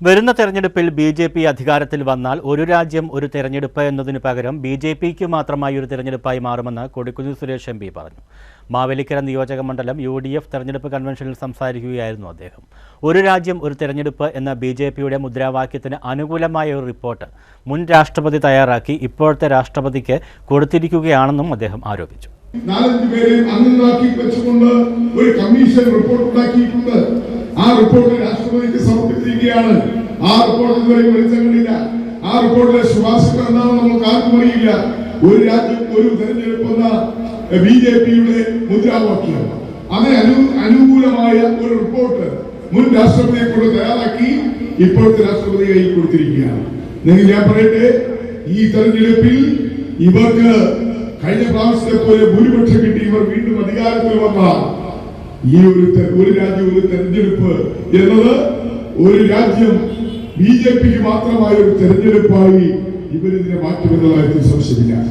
വരുന്ന തെരഞ്ഞെടുപ്പിൽ B J P അധികാരത്തിൽ വന്നാൽ ഒരു രാജ്യം ഒരു തെരഞ്ഞെടുപ്പ് എന്നതിനു പകരം ബി ജെ പിക്ക് മാത്രമായി ഒരു തെരഞ്ഞെടുപ്പായി മാറുമെന്ന് കൊടിക്കുഞ്ഞു സുരേഷ് എം പി പറഞ്ഞു. മാവേലിക്കര നിയോജക മണ്ഡലം യു ഡി എഫ് തെരഞ്ഞെടുപ്പ് കൺവെൻഷനിൽ സംസാരിക്കുകയായിരുന്നു അദ്ദേഹം. ഒരു രാജ്യം ഒരു തെരഞ്ഞെടുപ്പ് എന്ന ബി ജെ പിയുടെ മുദ്രാവാക്യത്തിന് അനുകൂലമായ ഒരു റിപ്പോർട്ട് മുൻ രാഷ്ട്രപതി തയ്യാറാക്കി ഇപ്പോഴത്തെ രാഷ്ട്രപതിക്ക് കൊടുത്തിരിക്കുകയാണെന്നും അദ്ദേഹം ആരോപിച്ചു. നാലഞ്ച് പേരെയും അംഗങ്ങളാക്കി വെച്ചുകൊണ്ട് ഒരു കമ്മീഷൻ റിപ്പോർട്ട് ഉണ്ടാക്കിയിട്ടുണ്ട്. സമർപ്പിച്ചിരിക്കുകയാണ് ആ റിപ്പോർട്ട് ഇതുവരെ വെളിച്ചം കണ്ടില്ല. ആ റിപ്പോർട്ടിലെ ശുപാർശകൾ എന്താണെന്ന് നമുക്ക് ആർക്കും അറിയില്ല. ഒരു രാജ്യം ഒരു തെരഞ്ഞെടുപ്പ് എന്ന ബി ജെ പിയുടെ മുദ്രാവാക്യം. അതിന് അനു അനുകൂലമായ ഒരു റിപ്പോർട്ട് മുൻ രാഷ്ട്രപതിയെ കൊണ്ട് തയ്യാറാക്കി ഇപ്പോഴത്തെ രാഷ്ട്രപതി കൈ കൊടുത്തിരിക്കുകയാണ്. നിങ്ങൾ ഞാൻ പറയട്ടെ ഈ തെരഞ്ഞെടുപ്പിൽ ഇവർക്ക് കഴിഞ്ഞ പ്രാവശ്യത്തെ പോലെ ഭൂരിപക്ഷം കിട്ടി. ഇവർ വീണ്ടും അധികാരത്തിൽ വന്ന ഈ ഒരു ഒരു രാജ്യം ഒരു തെരഞ്ഞെടുപ്പ് എന്നത് ഒരു രാജ്യം ബി ജെ പിക്ക് മാത്രമായ ഒരു തെരഞ്ഞെടുപ്പായി ഇവരിതിനെ മാറ്റുമെന്നുള്ള സംശയമില്ല.